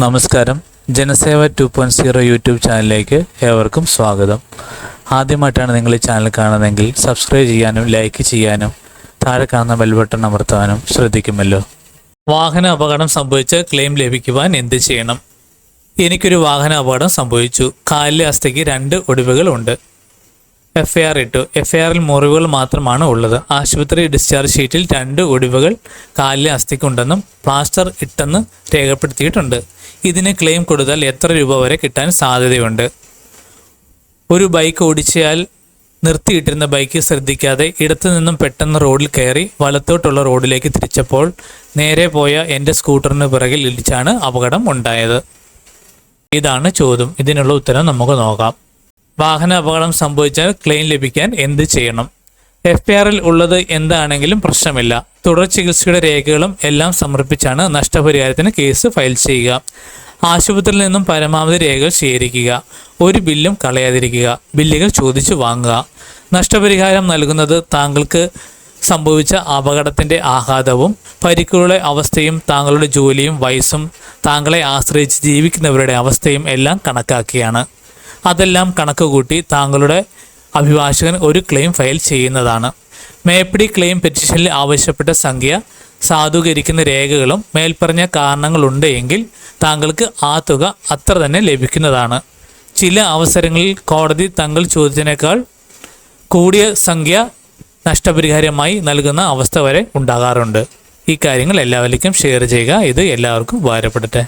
നമസ്കാരം. Janaseva two point zero YouTube ചാനലിലേക്ക് ഏവർക്കും സ്വാഗതം. ആദ്യമായിട്ടാണ് നിങ്ങൾ ഈ ചാനൽ കാണുന്നതെങ്കിൽ സബ്സ്ക്രൈബ് ചെയ്യാനും ലൈക്ക് ചെയ്യാനും താഴെ കാണുന്ന ബെൽ ബട്ടൺ അമർത്താനും ശ്രദ്ധിക്കുമല്ലോ. വാഹന അപകടം സംഭവിച്ച് ക്ലെയിം ലഭിക്കുവാൻ എന്ത് ചെയ്യണം? എനിക്കൊരു വാഹന അപകടം സംഭവിച്ചു. കാലിലെ അസ്ഥയ്ക്ക് രണ്ട് ഒടിവുകൾ ഉണ്ട്. എഫ് ഐ ആർ ഇട്ടു. എഫ് ഐ ആറിൽ മുറിവുകൾ മാത്രമാണ് ഉള്ളത്. ആശുപത്രി ഡിസ്ചാർജ് ഷീറ്റിൽ രണ്ട് ഒടിവുകൾ കാലിലെ അസ്ഥിക്കുണ്ടെന്നും പ്ലാസ്റ്റർ ഇട്ടെന്ന് രേഖപ്പെടുത്തിയിട്ടുണ്ട്. ഇതിന് ക്ലെയിം കൊടുത്താൽ എത്ര രൂപ വരെ കിട്ടാൻ സാധ്യതയുണ്ട്. ഒരു ബൈക്ക് ഓടിച്ചാൽ നിർത്തിയിട്ടിരുന്ന ബൈക്ക് ശ്രദ്ധിക്കാതെ ഇടത്തു നിന്നും പെട്ടെന്ന് റോഡിൽ കയറി വലത്തോട്ടുള്ള റോഡിലേക്ക് തിരിച്ചപ്പോൾ നേരെ പോയ എന്റെ സ്കൂട്ടറിന് പിറകിൽ ഇടിച്ചാണ് അപകടം ഉണ്ടായത്. ഇതാണ് ചോദ്യം. ഇതിനുള്ള ഉത്തരം നമുക്ക് നോക്കാം. വാഹന അപകടം സംഭവിച്ചാൽ ക്ലെയിം ലഭിക്കാൻ എന്ത് ചെയ്യണം? എഫ് ആറിൽ ഉള്ളത് എന്താണെങ്കിലും പ്രശ്നമില്ല. തുടർ ചികിത്സയുടെ രേഖകളും എല്ലാം സമർപ്പിച്ചാണ് നഷ്ടപരിഹാരത്തിന് കേസ് ഫയൽ ചെയ്യുക. ആശുപത്രിയിൽ നിന്നും പരമാവധി രേഖകൾ ശേഖരിക്കുക. ഒരു ബില്ലും കളയാതിരിക്കുക. ബില്ലുകൾ ചോദിച്ചു വാങ്ങുക. നഷ്ടപരിഹാരം നൽകുന്നത് താങ്കൾക്ക് സംഭവിച്ച അപകടത്തിന്റെ ആഘാതവും പരിക്കുകളുടെ അവസ്ഥയും താങ്കളുടെ ജോലിയും വയസ്സും താങ്കളെ ആശ്രയിച്ച് ജീവിക്കുന്നവരുടെ അവസ്ഥയും എല്ലാം കണക്കാക്കിയാണ്. അതെല്ലാം കണക്ക് കൂട്ടി താങ്കളുടെ അഭിഭാഷകൻ ഒരു ക്ലെയിം ഫയൽ ചെയ്യുന്നതാണ്. മേപ്പിടി ക്ലെയിം പെറ്റീഷനിൽ ആവശ്യപ്പെട്ട സംഖ്യ സാധൂകരിക്കുന്ന രേഖകളും മേൽപ്പറഞ്ഞ കാരണങ്ങളുണ്ട് എങ്കിൽ താങ്കൾക്ക് ആ തുക അത്ര തന്നെ ലഭിക്കുന്നതാണ്. ചില അവസരങ്ങളിൽ കോടതി തങ്ങൾ ചോദിച്ചതിനേക്കാൾ കൂടിയ സംഖ്യ നഷ്ടപരിഹാരമായി നൽകുന്ന അവസ്ഥ വരെ ഉണ്ടാകാറുണ്ട്. ഈ കാര്യങ്ങൾ എല്ലാവരിലേക്കും ഷെയർ ചെയ്യുക. ഇത് എല്ലാവർക്കും ഉപകാരപ്പെടട്ടെ.